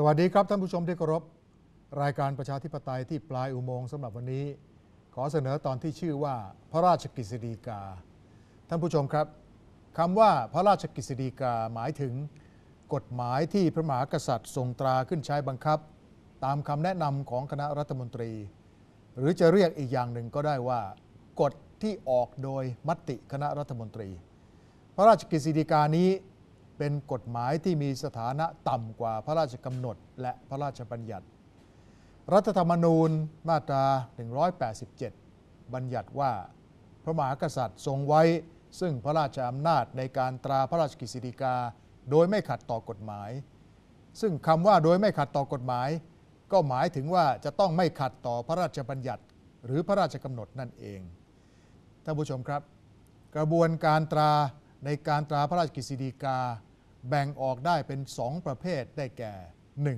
สวัสดีครับท่านผู้ชมที่เคารพรายการประชาธิปไตยที่ปลายอุโมงค์สำหรับวันนี้ ขอเสนอตอนที่ชื่อว่าพระราชกฤษฎีกา ท่านผู้ชมครับคำว่าพระราชกฤษฎีกาหมายถึง กฎหมายที่พระมหากษัตริย์ทรงตราขึ้นใช้บังคับ ตามคำแนะนำของคณะรัฐมนตรี หรือจะเรียกอีกอย่างหนึ่งก็ได้ว่า กฎที่ออกโดยมติคณะรัฐมนตรี พระราชกฤษฎีกานี้ เป็นกฎหมายที่มีสถานะต่ำกว่าพระราชกำหนด และพระราชบัญญัติ รัฐธรรมนูญมาตรา 187 บัญญัติว่า พระมหากษัตริย์ทรงไว้ ซึ่งพระราชอำนาจในการตราพระราชกฤษฎีกา โดยไม่ขัดต่อกฎหมาย ซึ่งคำว่าโดยไม่ขัดต่อกฎหมาย ก็หมายถึงว่าจะต้องไม่ขัดต่อพระราชบัญญัติ หรือพระราชกำหนดนั่นเองท่านผู้ชมครับ กระบวนการตราในการตราพระราชกฤษฎีกา แบ่งออกได้เป็นสองประเภทได้แก่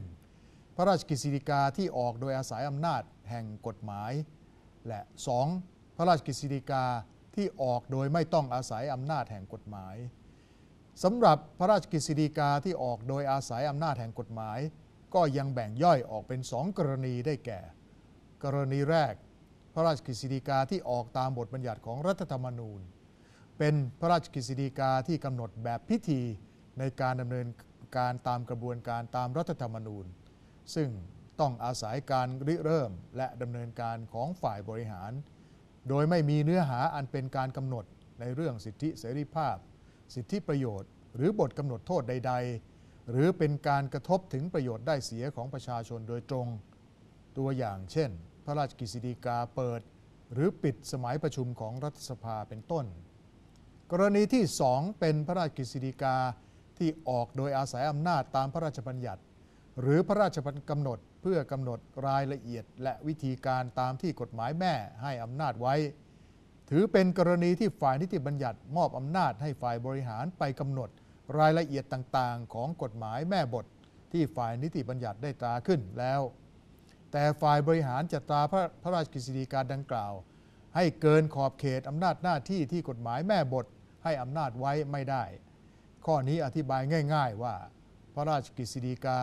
1. พระราชกฤษฎีกาที่ออกโดยอาศัยอำนาจแห่งกฎหมาย และ 2. พระราชกฤษฎีกาที่ออกโดยไม่ต้องอาศัยอำนาจแห่งกฎหมายสำหรับพระราชกฤษฎีกาที่ออกโดยอาศัยอำนาจแห่งกฎหมาย ก็ยังแบ่งย่อยออกเป็นสองกรณีได้แก่ กรณีแรก พระราชกฤษฎีกาที่ออกตามบทบัญญัติของรัฐธรรมนูญ เป็นพระราชกฤษฎีกาที่กำหนดแบบพิธี ในการดำเนินการตามกระบวนการตามรัฐธรรมนูญ ซึ่งต้องอาศัยการริเริ่มและดำเนินการของฝ่ายบริหาร โดยไม่มีเนื้อหาอันเป็นการกำหนดในเรื่องสิทธิเสรีภาพ สิทธิประโยชน์ หรือบทกำหนดโทษใด ๆ หรือเป็นการกระทบถึงประโยชน์ได้เสียของประชาชนโดยตรง ตัวอย่างเช่น พระราชกฤษฎีกาเปิด หรือปิดสมัยประชุมของรัฐสภาเป็นต้น กรณีที่ 2 เป็นพระราชกฤษฎีกา ที่ออกโดยอาศัยอำนาจตามพระราชบัญญัติ หรือพระราชบัญกำหนดเพื่อกำหนดรายละเอียด และวิธีการตามที่กฎหมายแม่ให้อำนาจไว้ ถือเป็นกรณีที่ฝ่ายนิติบัญญัติมอบอำนาจให้ฝ่ายบริหารไปกำหนดรายละเอียดต่างๆ ของกฎหมายแม่บท ที่ฝ่ายนิติบัญญัติได้ตราขึ้นแล้ว แต่ฝ่ายบริหารจะตราพระพระราชกฤษฎีกาดังกล่าว ให้เกินขอบเขตอำนาจหน้าที่ที่กฎหมายแม่บทให้อำนาจไว้ไม่ได้ ข้อนี้อธิบายง่าย ๆ ว่า พระราชกฤษฎีกา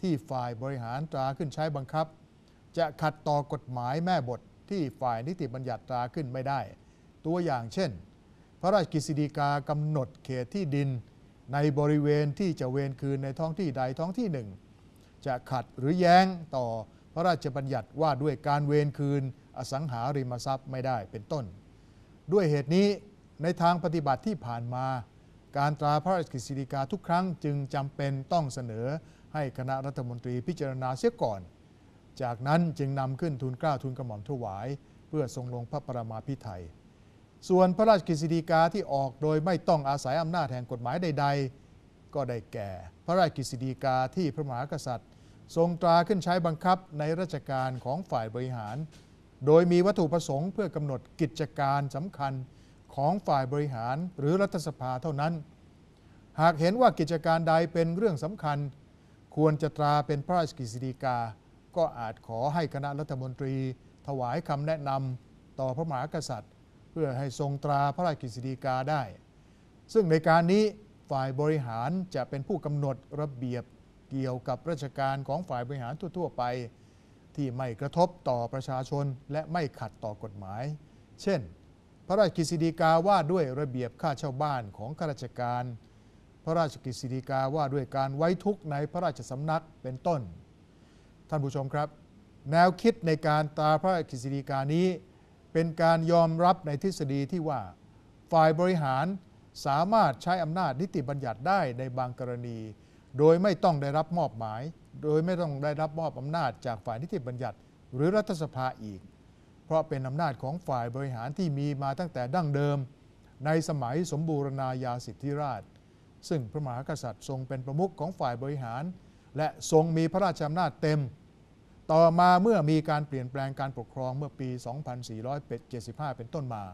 ที่ฝ่ายบริหารตราขึ้นใช้บังคับ จะขัดต่อกฎหมายแม่บทที่ฝ่ายนิติบัญญัติตราขึ้นไม่ได้ ตัวอย่างเช่น พระราชกฤษฎีกากำหนดเขตที่ดิน ในบริเวณที่จะเวนคืนในท้องที่ใดท้องที่หนึ่ง จะขัดหรือแย้งต่อพระราชบัญญัติว่าด้วยการเวนคืนอสังหาริมทรัพย์ไม่ได้เป็นต้น ด้วยเหตุนี้ในทางปฏิบัติที่ผ่านมา การตราพระราชกฤษฎีกาทุกครั้งจึงจำเป็นต้องเสนอให้คณะรัฐมนตรีพิจารณาเสียก่อน จากนั้นจึงนำขึ้นทูลเกล้าทูลกระหม่อมถวาย เพื่อทรงลงพระประมาพิไทยส่วนพระราชกฤษฎีกาที่ออกโดยไม่ต้องอาศัยอำนาจแห่งกฎหมายใด ๆ ก็ได้แก่ พระราชกฤษฎีกาที่พระมหากษัตริย์ ทรงตราขึ้นใช้บังคับในราชการของฝ่ายบริหาร โดยมีวัตถุประสงค์เพื่อกำหนดกิจการสำคัญ ของฝ่ายบริหารหรือรัฐสภาเท่านั้น หากเห็นว่ากิจการใดเป็นเรื่องสำคัญ ควรจะตราเป็นพระราชกฤษฎีกา ก็อาจขอให้คณะรัฐมนตรี ถวายคำแนะนำต่อพระมหากษัตริย์ เพื่อให้ทรงตราพระราชกฤษฎีกาได้ ซึ่งในการนี้ฝ่ายบริหารจะเป็นผู้กำหนดระเบียบเกี่ยวกับราชการของฝ่ายบริหารทั่ว ๆ ไป ที่ไม่กระทบต่อประชาชนและไม่ขัดต่อกฎหมาย เช่น พระราชกฤษฎีกาว่าด้วยระเบียบค่าเช่าบ้านของข้าราชการ พระราชกฤษฎีกาว่าด้วยการไว้ทุกข์ในพระราชสำนักเป็นต้น ท่านผู้ชมครับ แนวคิดในการตาพระราชกฤษฎีกานี้ เป็นการยอมรับในทฤษฎีที่ว่า ฝ่ายบริหารสามารถใช้อำนาจนิติบัญญัติได้ในบางกรณี โดยไม่ต้องได้รับมอบหมาย โดยไม่ต้องได้รับมอบอำนาจจากฝ่ายนิติบัญญัติ หรือรัฐสภาอีก เพราะเป็นอำนาจของฝ่ายบริหารที่มีมาตั้งแต่ดั้งเดิม ในสมัยสมบูรณาญาสิทธิราช ซึ่งพระมหากษัตริย์ทรงเป็นประมุขของฝ่ายบริหาร และทรงมีพระราชอำนาจเต็ม ต่อมาเมื่อมีการเปลี่ยนแปลงการปกครองเมื่อปี 2475 เป็นต้นมา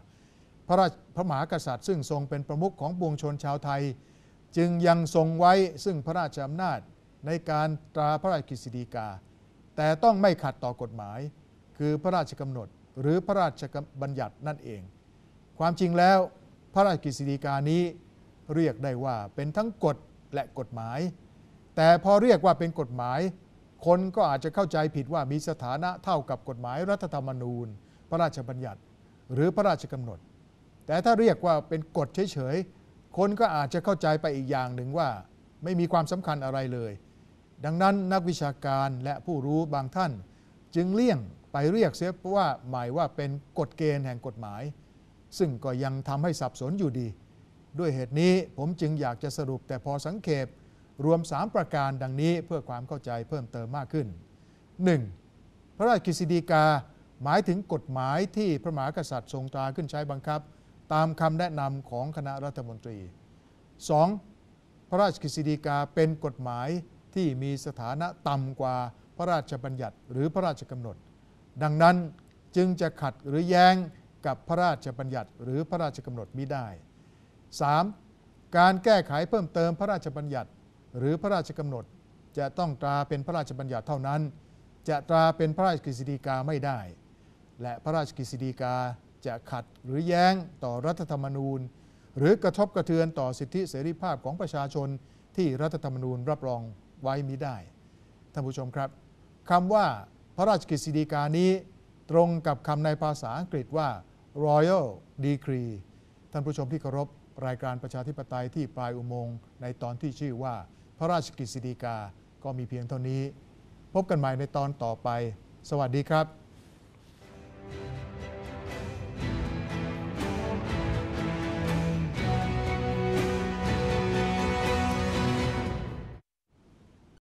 พระพระมหากษัตริย์ซึ่งทรงเป็นประมุขของปวงชนชาวไทย จึงยังทรงไว้ซึ่งพระราชอำนาจในการตราพระราชกฤษฎีกา แต่ต้องไม่ขัดต่อกฎหมาย คือพระราชกำหนด หรือพระราชบัญญัตินั่นเอง ความจริงแล้วพระราชกฤษฎีกานี้เรียกได้ว่าเป็นทั้งกฎและกฎหมาย แต่พอเรียกว่าเป็นกฎหมาย คนก็อาจจะเข้าใจผิดว่ามีสถานะเท่ากับกฎหมายรัฐธรรมนูญ พระราชบัญญัติ หรือพระราชกำหนด แต่ถ้าเรียกว่าเป็นกฎเฉยๆ คนก็อาจจะเข้าใจไปอีกอย่างหนึ่งว่า ไม่มีความสำคัญอะไรเลย ดังนั้นนักวิชาการและผู้รู้บางท่าน จึงเลี่ยง ไปเรียกเสียว่าหมายว่าเป็นกฎเกณฑ์แห่งกฎหมาย ซึ่งก็ยังทำให้สับสนอยู่ดี ด้วยเหตุนี้ผมจึงอยากจะสรุปแต่พอสังเขปรวม 3 ประการดังนี้เพื่อความเข้าใจเพิ่มเติมมากขึ้น 1. พระราชกฤษฎีกาหมายถึงกฎหมายที่พระมหากษัตริย์ทรงตราขึ้นใช้บังคับ ตามคำแนะนำของคณะรัฐมนตรี 2. พระราชกฤษฎีกาเป็นกฎหมายที่มีสถานะต่ำกว่าพระราชบัญญัติหรือพระราชกำหนด ดังนั้นจึงจะขัดหรือแย้งกับพระราชบัญญัติหรือพระราชกำหนดมิได้ 3. การแก้ไขเพิ่มเติมพระราชบัญญัติ หรือพระราชกำหนด จะต้องตราเป็นพระราชบัญญัติเท่านั้น จะตราเป็นพระราชกฤษฎีกาไม่ได้ และพระราชกฤษฎีกาจะขัดหรือแย้งต่อรัฐธรรมนูญ หรือกระทบกระเทือนต่อสิทธิเสรีภาพของประชาชนที่รัฐธรรมนูญรับรองไว้มิได้ท่านผู้ชมครับคำว่า พระราชกฤษฎีกานี้ตรงกับคำในภาษาอังกฤษว่า Royal Decree ท่านผู้ชมที่เคารพรายการประชาธิปไตยที่ปลายอุโมงค์ในตอนที่ชื่อว่า พระราชกฤษฎีกาก็มีเพียงเท่านี้ พบกันใหม่ในตอนต่อไป สวัสดีครับ